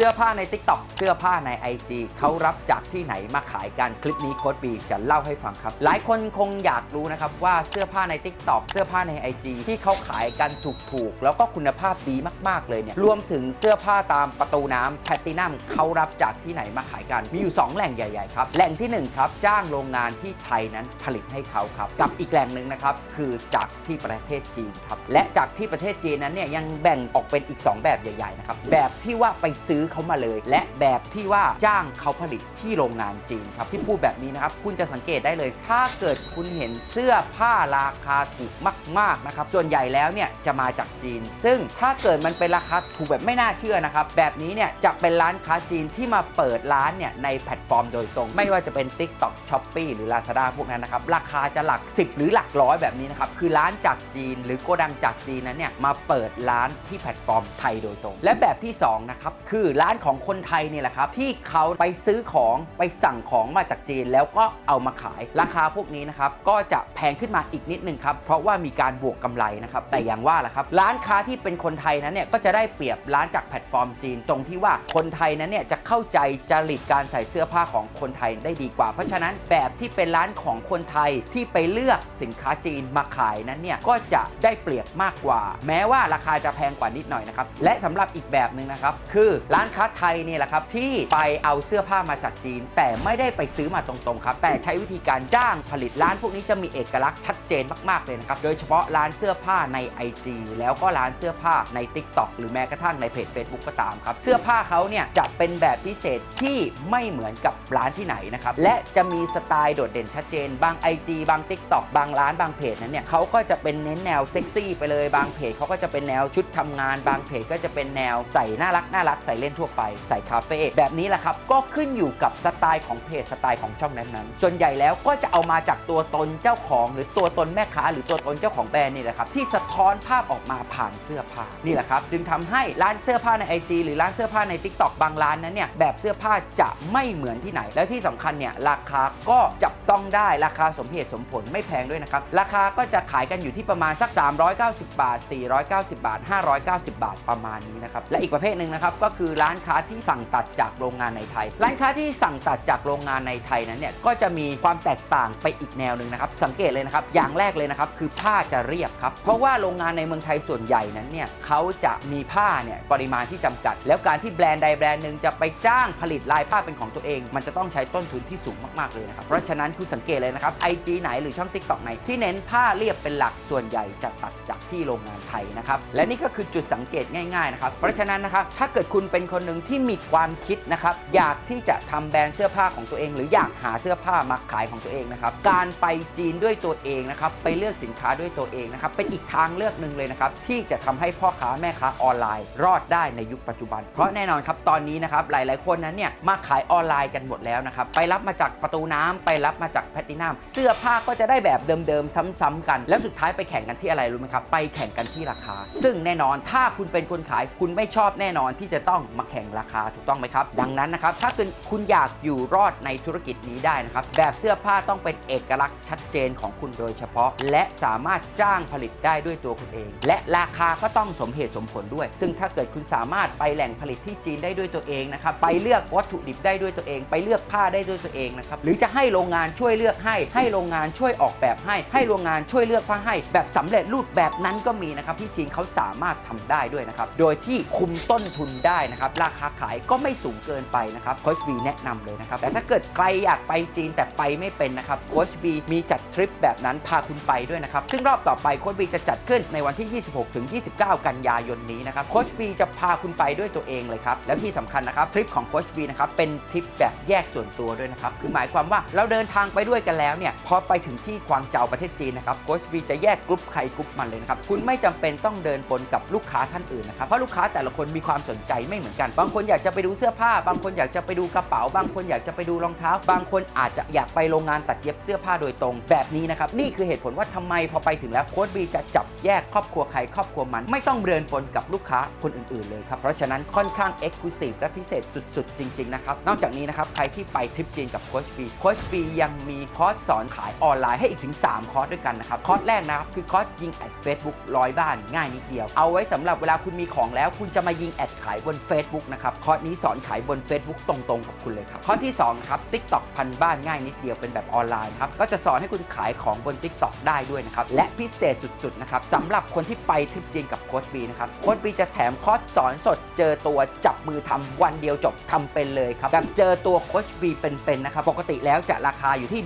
เสื้อผ้าใน TikTok เสื้อผ้าใน IG เขารับจากที่ไหนมาขายกันคลิปนี้โค้ดบีจะเล่าให้ฟังครับ หลายคนคงอยากรู้นะครับว่าเสื้อผ้าใน TikTok เสื้อผ้าใน IG ที่เขาขายกันถูกๆ แล้วก็คุณภาพดีมากๆเลยเนี่ยรวมถึงเสื้อผ้าตามประตูน้ำแพตตินัมเขารับจากที่ไหนมาขายกัน มีอยู่ 2 แหล่งใหญ่ๆครับแหล่งที่1ครับจ้างโรงงานที่ไทยนั้นผลิตให้เขาครับกับอีกแหล่งหนึ่งนะครับคือจากที่ประเทศจีนครับและจากที่ประเทศจีนนั้นเนี่ยยังแบ่งออกเป็นอีก 2 แบบใหญ่ๆนะครับแบบที่ว่าไปซื้อเขามาเลย และแบบที่ว่าจ้างเขาผลิตที่โรงงานจีนครับที่พูดแบบนี้นะครับคุณจะสังเกตได้เลย ถ้าเกิดคุณเห็นเสื้อผ้าราคาถูกมากๆนะครับส่วนใหญ่แล้วเนี่ยจะมาจากจีน ซึ่งถ้าเกิดมันเป็นราคาถูกแบบไม่น่าเชื่อนะครับแบบนี้เนี่ยจะเป็นร้านค้าจีนที่มาเปิดร้านเนี่ยในแพลตฟอร์มโดยตรง ไม่ว่าจะเป็น TikTok Shopee หรือ Lazada พวกนั้นนะครับราคาจะหลัก 10 หรือหลักร้อยแบบนี้นะครับคือร้านจากจีน หรือโกดังจากจีนนั้นเนี่ยมาเปิดร้านที่แพลตฟอร์มไทยโดยตรง และแบบที่2นะครับคือร้านของคนไทยเนี่ยแหละครับที่เขาไปซื้อของไปสั่งของมาจากจีนแล้วก็เอามาขายราคาพวกนี้นะครับก็จะแพงขึ้นมาอีกนิดนึงครับเพราะว่ามีการบวกกำไรนะครับแต่อย่างว่าแหละครับร้านค้าที่เป็นคนไทยนั้นเนี่ยก็จะได้เปรียบร้านจากแพลตฟอร์มจีน ตรงที่ว่าคนไทยนั้นเนี่ยจะเข้าใจจริตการใส่เสื้อผ้าของคนไทยได้ดีกว่า เพราะฉะนั้นแบบที่เป็นร้านของคนไทยที่ไปเลือกสินค้าจีนมาขายนั้นเนี่ยก็จะได้เปรียบมากกว่า แม้ว่าราคาจะแพงกว่านิดหน่อยนะครับและสำหรับอีกแบบหนึ่งนะครับคือร้านานค้าไทยเนี่ยแหละครับที่ไปเอาเสื้อผ้ามาจากจีน แต่ไม่ได้ไปซื้อมาตรงๆครับแต่ใช้วิธีการจ้างผลิตร้านพวกนี้จะมีเอกลักษณ์ชัดเจนมากๆเลยนะครับโดยเฉพาะร้านเสื้อผ้าใน IG แล้วก็ร้านเสื้อผ้าใน TikTok หรือแม้กระทั่งในเพจ Facebook ก็ตามครับเสื้อผ้าเขาเนี่ยจะเป็นแบบพิเศษที่ไม่เหมือนกับร้านที่ไหนนะครับและจะมีสไตล์โดดเด่นชัดเจน บาง IG บาง TikTok บางร้านบางเพจนั้นเนี่ยเขาก็จะเป็นเน้นแนวเซ็กซี่ไปเลยบางเพจเขาก็จะเป็นแนวชุดทำงาน บางเพจก็จะเป็นแนวใส่น่ารักน่ารักใส่เล่นทั่วไปใส่คาเฟ่แบบนี้แหละครับ ก็ขึ้นอยู่กับสไตล์ของเพจสไตล์ของช่องนั้นๆ ส่วนใหญ่แล้วก็จะเอามาจากตัวตนเจ้าของ หรือตัวตนแม่ค้า หรือตัวตนเจ้าของแบรนด์นี่แหละครับที่สะท้อนภาพออกมาผ่านเสื้อผ้านี่แหละครับจึงทำให้ร้านเสื้อผ้าใน IG หรือร้านเสื้อผ้าใน TikTok บางร้านนั้นเนี่ยแบบเสื้อผ้าจะไม่เหมือนที่ไหน แล้วที่สำคัญเนี่ยราคาก็จับต้องได้ราคาสมเหตุสมผลไม่แพงด้วยนะครับราคาก็จะขายกันอยู่ที่ประมาณสัก 390 บาท 490 บาท 590 บาทประมาณนี้นะครับและอีกประเภทหนึ่งนะครับก็คือร้านานค้าที่สั่งตัดจากโรงงานในไทย ร้านค้าที่สั่งตัดจากโรงงานในไทยนั้นเนี่ยก็จะมีความแตกต่างไปอีกแนวหนึ่งนะครับ สังเกตเลยนะครับ อย่างแรกเลยนะครับคือผ้าจะเรียบครับ เพราะว่าโรงงานในเมืองไทยส่วนใหญ่นั้นเนี่ยเขาจะมีผ้าเนี่ยปริมาณที่จำกัด แล้วการที่แบรนด์ใดแบรนด์หนึ่งจะไปจ้างผลิตลายผ้าเป็นของตัวเอง มันจะต้องใช้ต้นทุนที่สูงมากๆเลยนะครับ เพราะฉะนั้นคุณสังเกตเลยนะครับ IG ไหนหรือช่อง TikTok ไหนที่เน้นผ้าเรียบเป็นหลักส่วนใหญ่จะตัดจากที่โรงงานไทยนะครับและนี่ก็คือจุดสังเกตง่ายๆนะครับเพราะฉะนั้นนะครับถ้าเกิดคุณเป็นคนหนึ่งที่มีความคิดนะครับอยากที่จะทำแบรนด์เสื้อผ้าของตัวเอง หรืออยากหาเสื้อผ้ามาขายของตัวเองนะครับการไปจีนด้วยตัวเองนะครับไปเลือกสินค้าด้วยตัวเองนะครับเป็นอีกทางเลือกหนึ่งเลยนะครับที่จะทำให้พ่อค้าแม่ค้าออนไลน์ รอดได้ในยุคปัจจุบัน เพราะแน่นอนครับตอนนี้นะครับหลาย ๆ คนนั้นเนี่ยมาขายออนไลน์กันหมดแล้วนะครับไปรับมาจากประตูน้ำไปรับมาจากแพตตินัมเสื้อผ้าก็จะได้แบบเดิม ๆ ซ้ำๆกัน แล้วสุดท้ายไปแข่งกันที่อะไรรู้ไหมครับไปแข่งกันที่ราคา ซึ่งแน่นอนถ้าคุณเป็นคนขายคุณไม่ชอบแน่นอนที่จะต้องมาแข่งราคาถูกต้องไหมครับ ดังนั้นนะครับ ถ้าคุณอยากอยู่รอดในธุรกิจนี้ได้นะครับ แบบเสื้อผ้าต้องเป็นเอกลักษณ์ชัดเจนของคุณโดยเฉพาะ และสามารถจ้างผลิตได้ด้วยตัวคุณเอง และราคาก็ต้องสมเหตุสมผลด้วย ซึ่งถ้าเกิดคุณสามารถไปแหล่งผลิตที่จีนได้ด้วยตัวเองนะครับไปเลือกวัตถุดิบได้ด้วยตัวเอง ไปเลือกผ้าได้ด้วยตัวเองนะครับหรือจะให้โรงงานช่วยเลือกให้ ให้โรงงานช่วยออกแบบให้ ให้โรงงานช่วยเลือกผ้าให้ แบบสำเร็จรูปแบบนั้นก็มีนะครับที่จีนเขาสามารถทำได้ด้วยนะครับโดยที่คุมต้นทุนได้นะครับราคาขายก็ไม่สูงเกินไปนะครับโคชบีแนะนำเลยนะครับแต่ถ้าเกิดใครอยากไปจีนแต่ไปไม่เป็นนะครับโคชบีมีจัดทริปแบบนั้นพาคุณไปด้วยนะครับซึ่งรอบต่อไปโคชบีจะจัดขึ้นในวันที่ 26ถึง29 กันยายนนี้นะครับโคชบีจะพาคุณไปด้วยตัวเองเลยครับแล้วที่สำคัญนะครับทริปของโคชบีนะครับเป็นทริปแบบแยกส่วนตัวด้วยนะครับคือหมายความว่าเราเดินทางไปด้วยกันแล้วเนี่ยพอไปถึงที่กวางเจาประเทศจีนนะครับโคชบีจะแยกกลุ่มใครกลุ่มมันเลยนะครับคุณไม่จำเป็นต้องเดินปนกับลูกค้าท่านอื่นนะครับเพราะลูกค้าแต่ละคนมีความสนใจไม่เหมือนกัน บางคนอยากจะไปดูเสื้อผ้า บางคนอยากจะไปดูกระเป๋า บางคนอยากจะไปดูรองเท้า บางคนอาจจะอยากไปโรงงานตัดเย็บเสื้อผ้าโดยตรง แบบนี้นะครับนี่คือเหตุผลว่าทำไมพอไปถึงแล้วโค้ดบีจะจับแยกครอบครัวใครครอบครัวมัน ไม่ต้องเดินปนกับลูกค้าคนอื่นๆเลยครับเพราะฉะนั้นค่อนข้างเอ็กซ์คลูซีฟและพิเศษสุดๆ จริงๆนะครับนอกจากนี้นะครับใครที่ไปทริปจีนกับโค้ชบีโค้ชบียังมีคอร์สสอนขายออนไลน์ให้อีกถึง 3 คอร์สด้วยกันนะครับคอร์สแรกนะครับคือคอร์สยิงแอด Facebook ร้อยบ้านง่ายนิดเดียว เอาไว้สำหรับเวลาคุณมีของแล้ว คุณจะมายิงแอดขายบน f a c e Facebook นะครับ คอร์สนี้สอนขายบน Facebook ตรงๆกับคุณเลยครับคอร์สที่ 2 ครับ TikTok พันบ้านง่ายนิดเดียวเป็นแบบออนไลน์ครับ ก็จะสอนให้คุณขายของบน TikTok ได้ด้วยนะครับ และพิเศษสุดๆนะครับสำหรับคนที่ไปทริปจีนกับโค้ชบีนะครับ โค้ชบีจะแถมคอร์สสอนสดเจอตัวจับมือทำวันเดียวจบทำเป็นเลยครับ แบบเจอตัวโค้ชบีเป็นๆนะครับ ปกติแล้วจะราคาอยู่ที่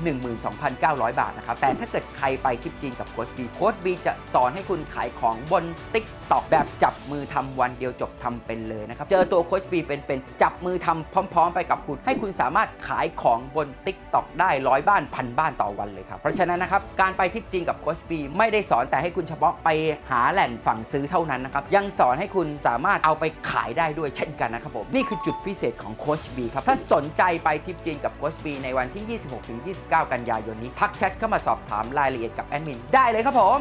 12,900 บาทนะครับ แต่ถ้าเกิดใครไปทริปจีนกับโค้ชบีโค้ชบีจะสอนให้คุณขายของบน TikTok แบบจับมือทำวันเดียวจบทำเป็นเลยนะครับ เจอตัวโค้ชบีเป็นๆจับมือทำพร้อม ๆ ไปกับคุณ ให้คุณสามารถขายของบน TikTok ได้ร้อยบ้านพันบ้านต่อวันเลยครับ เพราะฉะนั้นนะครับ การไปทริปจีนกับโค้ชบีไม่ได้สอนแต่ให้คุณเฉพาะไปหาแหล่งฝั่งซื้อเท่านั้นนะครับ ยังสอนให้คุณสามารถเอาไปขายได้ด้วยเช่นกันนะครับผมนี่คือจุดพิเศษของโค้ชบีครับถ้าสนใจไปทริปจีนกับโค้ชบีในวันที่ 26-29 กันยายนนี้ทักแชทเข้ามาสอบถามรายละเอียดกับแอดมินได้เลยครับผม